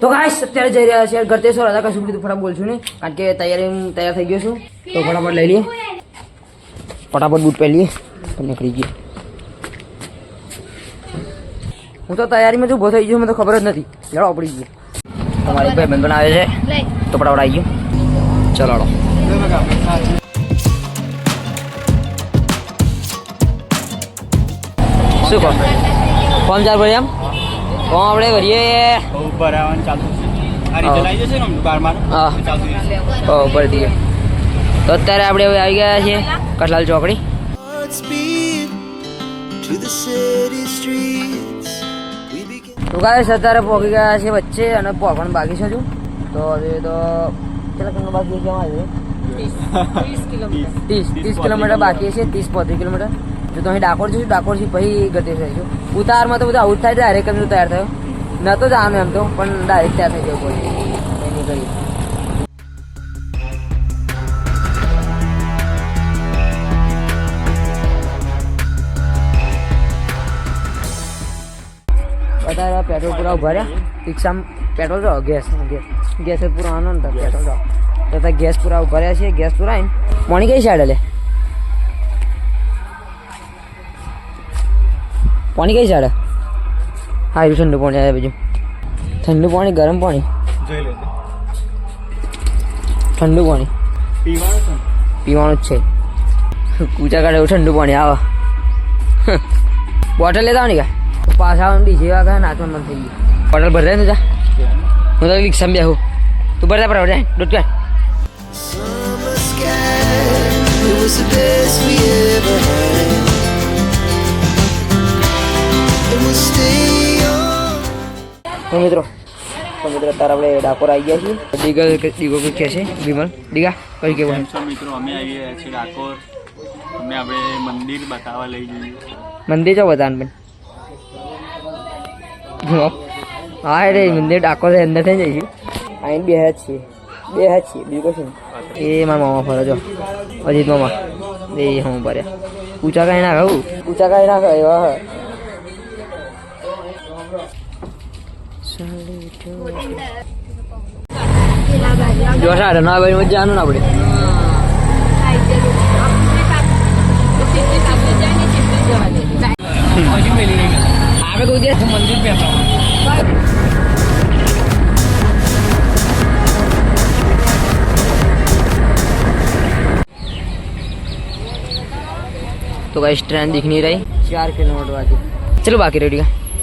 તો ગાઈસ અત્યારે જઈ રહ્યા છે ગરતેશ્વર. રાધા કશું કીધું ફટાફટ બોલશું ને કારણ કે તૈયારી હું તૈયાર થઈ ગયો છું. તો ફટાફટ લઈ લઈએ. ફટાફટ બૂટ પહેરીએ. તો નીકળી ગઈ હું તો તૈયારીમાં જ ઊભો થઈ ગયો, મને તો ખબર જ નથી. લડો પડી ગયો. તમારી ભાઈ બંધ આવે છે. તો ફટાફટ આવી ગયો. ચલાડો. શું કહો? ફોન ચાર ભાઈ એમ? ફોન આપણે ભરીએ ઉપર આવવાનું ચાલુ આ રીતે લાવી જશે ને બારમાં હા. ચાલુ રહેશે. ઓ તો અત્યારે આપણે હવે આવી ગયા છીએ કટલાલ ચોકડી. તો ગાઈસ અત્યારે પહોંચી ગયા છે વચ્ચે અને પહોંચવાનું બાકી છે હજુ. તો હવે તો કેટલા કિલો બાકી છે? કેમાં ત્રીસ કિલોમીટર. બાકી છે ત્રીસ પોત્રીસ કિલોમીટર. જો અહીં ડાકોર જઈશું ડાકોરથી પછી ગતિ થઈશું ઉતારમાં તો બધું જ થાય ત્યારે જ તૈયાર થયો. નતો જવાનું એમ તો, પણ ડાયરેક્ટ તૈયાર થઈ ગયો કોઈ. નીકળી બધા પેટ્રોલ પૂરા ભર્યા. રિક્ષામાં પેટ્રોલ જો ગેસ ગેસ ગેસ પૂરો આનો ને પેટ્રોલ જો. તો ગેસ પૂરા ભર્યા છે ગેસ પૂરા આવીને પાણી કઈ સાઈડ લે? પાણી કઈ ચાલે? હા એ ઠંડુ પાણી આવે બીજું. ઠંડુ પાણી ગરમ પાણી? જોઈ ઠંડુ પાણી? પીવાનું છે ને? પીવાનું જ છે. કૂચા કાઢે એવું ઠંડુ પાણી આવે. બોટલ લેતા ને કા પાછા ડીજે વાગે નાચવાનું મન થઈ ગયું. બોટલ ભરતા ને જા. હું તો રિક્ષામાં બેહું. તું ભરતા પર જાય દોઢ કાઢ તો મિત્રો તો મિત્રો અત્યારે આપણે ડાકોર આવી ગયા છીએ. દીગલ દીગો કઈ કહે છે વિમલ. દીગા કઈ કેવું મિત્રો? અમે આવી ગયા છીએ ડાકોર. અમે આપણે મંદિર બતાવવા લઈ જઈએ મંદિર છો બધાને પણ. હા રે મંદિર ડાકોર અંદર થઈ જઈશું અહીં બે હાથ છીએ બે હાથ છીએ બીજું કશું એ મારા મામા ફરે જો. અજીત મામા. એ હું ભર્યા ઊંચા કાંઈ ના ખાવું ઊંચા કાંઈ ના ખાય એવા હે. જો સારું ના ભાઈ મજા આનું ના આપણે આપણે કોઈ દિવસ મંદિર બેઠા तो गाइस ट्रेन दिख नहीं रही चार किलोमीटर बाकी चलो बाकी रेडी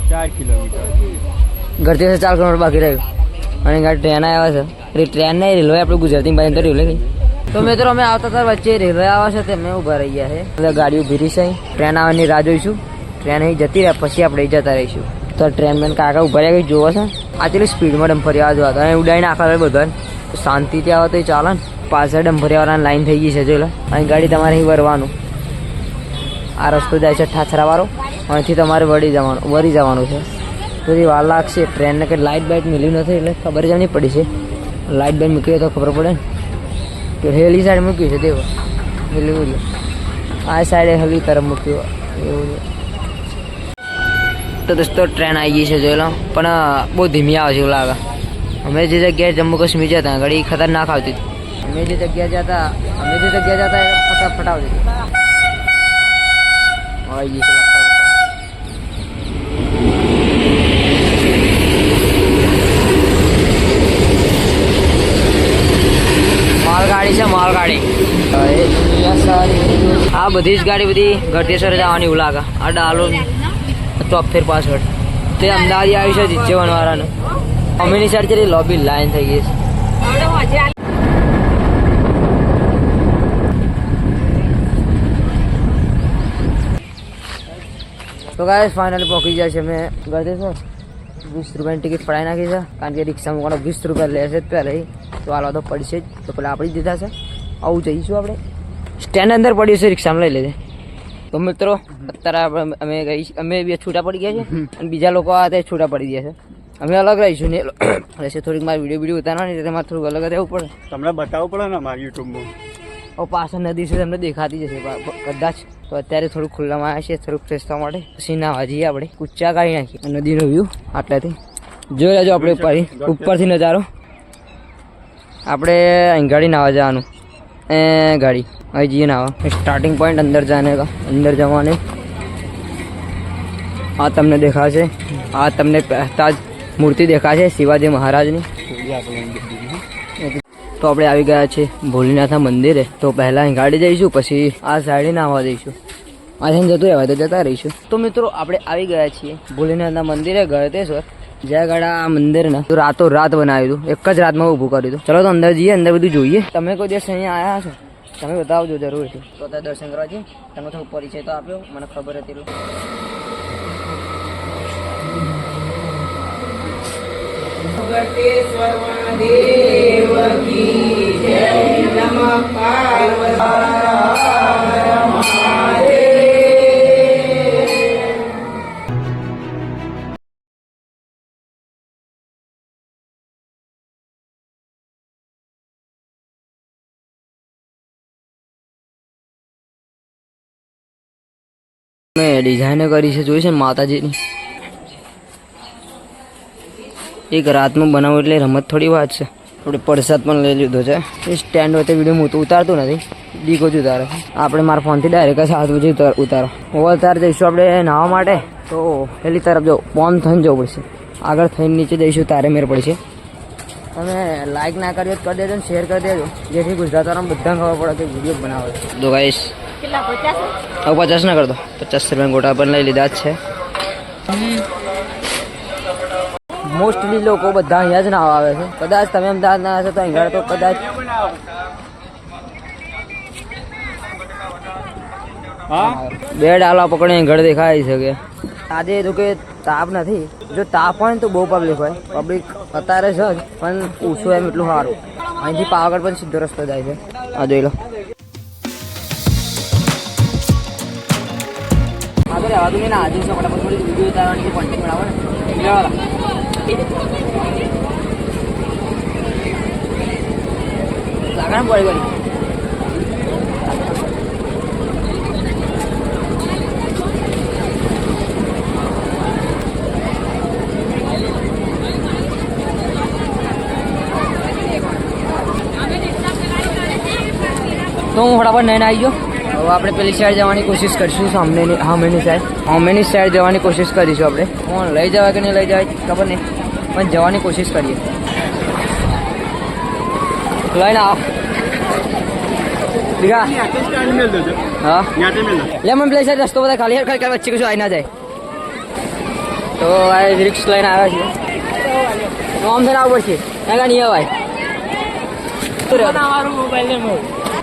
ચાર કિલોમીટર ઘરથી ચાર કિલોમીટર બાકી રહ્યું. અને ગાડી ટ્રેન આવ્યા છે. ટ્રેન નહીં રેલવે આપણે ગુજરાતી બાજુ રેલવે ગઈ તો મિત્રો અમે આવતા હતા વચ્ચે રેલવે આવ્યા છે તે અમે ઊભા રહી ગયા છે. એટલે ગાડી ઊભી રહી છે ટ્રેન આવવાની રાહ જોઈશું. ટ્રેન અહીં જતી રહે પછી આપણે જતા રહીશું. તો ટ્રેન મેન કાકા ઊભા રહ્યા જોવો છે? આ ચેલી સ્પીડમાં ડમ્ફરિયા જોવા હતા અહીં ઉડાઈને આખા બધા શાંતિથી આવે તો ચાલે ને. પાછળ ડમ્ફરિયાવાળાની લાઈન થઈ ગઈ છે જો અહીં ગાડી તમારે અહીં વરવાનું. આ રસ્તો જાય છે ઠાછરાવાળો અહીંથી તમારે વળી જવાનું વળી જવાનું છે. થોડી વાર લાગશે ટ્રેનને કંઈ લાઇટ બાઇટ મિલી નથી એટલે ખબર જ નહીં પડી છે. લાઇટ બાઇટ મૂકી તો ખબર પડે. ને કે હેલી સાઈડ મૂક્યું છે, દેવો. મિલ્યું મૂલ્ય આ સાઈડે હેલી તરફ મૂક્યું એવું તો દોસ્તો ટ્રેન આવી ગઈ છે, જોઈ પણ બહુ ધીમી આવે છે એવું લાગે. અમે જે જગ્યાએ જમ્મુ કાશ્મીર જતા, ઘડી ખતરનાક આવતી હતી. અમે જે જગ્યાએ જતા, અમે જે જગ્યા જતા એ ફટાફટ આવતી હતી. આવી ગઈ છે આ બધી જ ગાડી બધી ગઢેશ્વર જવાની એવું લાગે. આ ડાલો ચોફેર પાછળ. તે અમદાવાદ આવી છે જીજેવન વાળાનું અમીની સાઈડ છે લોબી લાઈન થઈ ગઈ છે. તો ગાય ફાઇનલી પહોંચી જાય છે અમે ગઢેશ્વર વીસ રૂપિયાની ટિકિટ પડાવી નાખી છે. કારણ કે રિક્ષામાં કોણ વીસ રૂપિયા લેશે પહેલાં તો હાલવા તો પડશે જ. તો પેલા આપણી દીધા છે. આવું જઈશું આપણે. સ્ટેન્ડ અંદર પડ્યું છે રિક્ષામાં લઈ લેજે. તો મિત્રો અત્યારે આપણે અમે ગઈ અમે બે છૂટા પડી ગયા છે અને બીજા લોકો આ તે છૂટા પડી ગયા છે. અમે અલગ રહીશું ને રહેશે થોડીક મારે વીડિયો વીડિયો ઉતારવાની એટલે મારે થોડુંક અલગ રહેવું પડે. તમને બતાવવું પડે ને મારી યુટ્યુબમાં? હવે પાછળ નદી છે તમને દેખાતી જશે કદાચ. તો અત્યારે થોડુંક ખુલ્લામાં આવ્યા છે થોડુંક ફ્રેશ થવા માટે. પછી ના જઈએ આપણે. કુચ્ચા કાઢી નાખીએ. નદીનો વ્યૂ આટલાથી. જોઈ લેજો આપણે ઉપરથી ઉપરથી નજારો. આપણે અહીં ગાડી નાવા જવાનું. એ ગાડી. અહીં જઈએ નાવા સ્ટાર્ટિંગ પોઈન્ટ અંદર જાને કા અંદર જવાને આ તમને દેખાશે આ તમને પહેતા જ મૂર્તિ દેખાશે શિવાજી મહારાજની તો આપણે આવી ગયા છે ભોલેનાથના મંદિરે તો પહેલા ગાડી જઈશું પછી આ સાઈડે નાવા જઈશું જઈને જતું રહેવાય તો જતા રહીશું તો મિત્રો આપણે આવી ગયા છીએ ભોલેનાથના મંદિરે ગળતેશ્વર જ્યાં આગળ આ મંદિર રાતો રાત બનાવ્યું હતું એક જ રાતમાં ઊભું કર્યું હતું ચલો તો અંદર જઈએ અંદર બધું જોઈએ તમે કોઈ દિવસ અહીંયા આવ્યા છો તમે બતાવજો જરૂરથી તો ત્યાં દર્શન કરવા જઈએ. તમે થોડું પરિચય તો આપ્યો મને ખબર હતી એટલું. મેં ડિઝાઇન કરી છે, જોઈ છે ને માતાજીની? એક રાતનું બનાવું એટલે રમત થોડી વાત છે. આપણે પ્રસાદ પણ લઈ લીધો છે. એ સ્ટેન્ડ તો વીડિયો હું તો ઉતારતો નથી. ડીકો જ ઉતારે આપણે મારા ફોનથી ડાયરેક્ટ સાત બજે ઉતાર ઓવર તાર જઈશું આપણે નાહવા માટે. તો પેલી તરફ જો બોમ થઈને જવું પડશે. આગળ થઈને નીચે જઈશું, તારે મેર પડશે. તમે લાઈક ના કરજો કરી દેજો શેર કરી દેજો. જેથી ગુજરાતવાળાને બધાને ખબર પડે કે વીડિયો બનાવે તો ગાઈશ હવે પચાસ? ના કરતો. પચાસ રૂપિયા ગોટા પણ લઈ લીધા જ છે. મોસ્ટલી લોકો બધા અહીંયા જ ના આવે છે. કદાચ તમે અમદાવાદ ના હશો તો અહીંયા તો કદાચ બે ડાલા પકડીને ઘર દેખાઈ શકે આજે તો કે તાપ નથી. જો તાપ હોય ને તો બહુ પબ્લિક હોય. પબ્લિક અત્યારે છે જ પણ ઓછું એમ એટલું સારું. અહીંથી પાવાગઢ પણ સીધો રસ્તો જાય છે. આ જોઈ લો. આવવા દો. ને આજે છે ફટાફટ થોડી વીડિયો ઉતારવાની કોન્ટેક્ટ બનાવો ને લેવાલા લાગણ પડી ગઈ તો હું ફટાફટ નહીં આવી ગયો. હવે આપણે પેલી સાઈડ જવાની કોશિશ કરીશું સામેની સામેની સાઈડ સામેની સાઈડ જવાની કોશિશ કરીશું આપણે. કોણ, લઈ જવાય કે નહીં લઈ જવાય? ખબર નહીં. પણ જવાની કોશિશ કરીએ. લઈને આવ. હા? લે રસ્તો બધા ખાલી ખાલી વચ્ચે કશું આવી ના જાય. તો આ રિક્સ લઈને આવ્યા છીએ. આમ થઈને આવવું પડશે. નહીં અવાય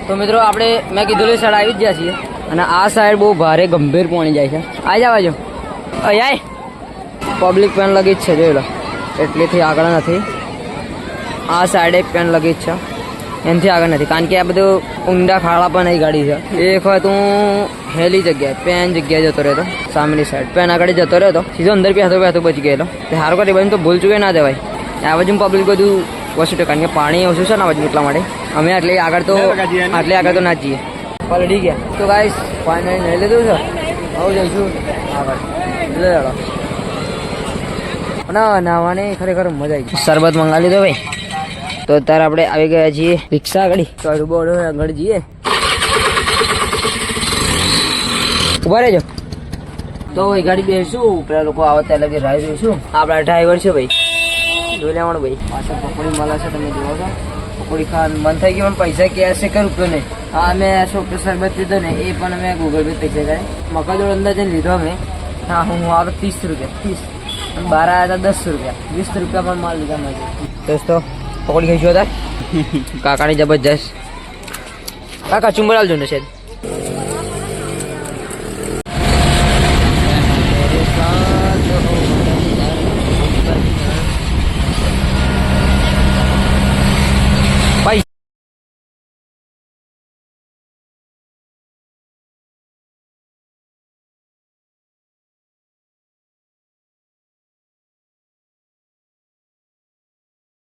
તો મિત્રો આપણે મેં કીધું સાઈડ આવી જ ગયા છીએ. અને આ સાઈડ બહુ ભારે ગંભીર પાણી જાય છે. આવી જવા જો અહીંયા પબ્લિક પેન લગી જ છે જોઈ લો. એટલીથી આગળ નથી. આ સાઈડે પેન લગી જ છે. એનાથી આગળ નથી. કારણ કે આ બધું ઊંડા ખાડા પણ અહીં ગાડી છે. એક વખત હું હેલી જગ્યાએ પેન જગ્યાએ જતો રહેતો સામેની સાઈડ પેન આગળ જતો રહેતો. સીધો અંદર પહેતો પહેતો બચી ગયેલો. તે સારું કરી બાજુ તો ભૂલ ચૂકે ના દેવાય. આ બાજુ પબ્લિક બધું વસું કારણ કે પાણી ઓછું છે ને બાજુ એટલા માટે. અમે આટલી આગળ તો આટલી આગળ તો ના જઈએ. પલડી ગયા. તો ગાઈશ પાણી નહીં લીધું છે. આવું જઈશું. આગળ. લે ના નાવાની ખરેખર મજા આવી ગઈ. શરબત મંગાવી લીધો ભાઈ. તો અત્યારે આપણે આવી ગયા છીએ રિક્ષા આગળ. તો બોર્ડ આગળ જઈએ. ઊભા રહેજો. તો એ ગાડી બેસું. પેલા લોકો આવે ત્યાં લગી રાહ જોઈશું. આપણા ડ્રાઈવર છે ભાઈ. જોઈ લેવાનું ભાઈ. પાછળ પકોડી મળે છે તમે જોવો છો. પકોડી ખાવાનું મન થઈ ગયું પૈસા ક્યાં છે કરું તો નહીં. હા અમે છોકરો શરબત લીધો ને એ પણ અમે ગૂગલ પે પૈસા જાય મકાદોડ અંદાજે લીધો અમે. હા હું આવ્યો ત્રીસ રૂપિયા ત્રીસ. બાર આવ્યા હતા દસ રૂપિયા. વીસ રૂપિયા પણ માલ લીધા મેં દોસ્તો પકોડી ખાઈશું હતા કાકાની જબરજસ્ત. કાકા ચુંબડાલ આલજો ને સાહેબ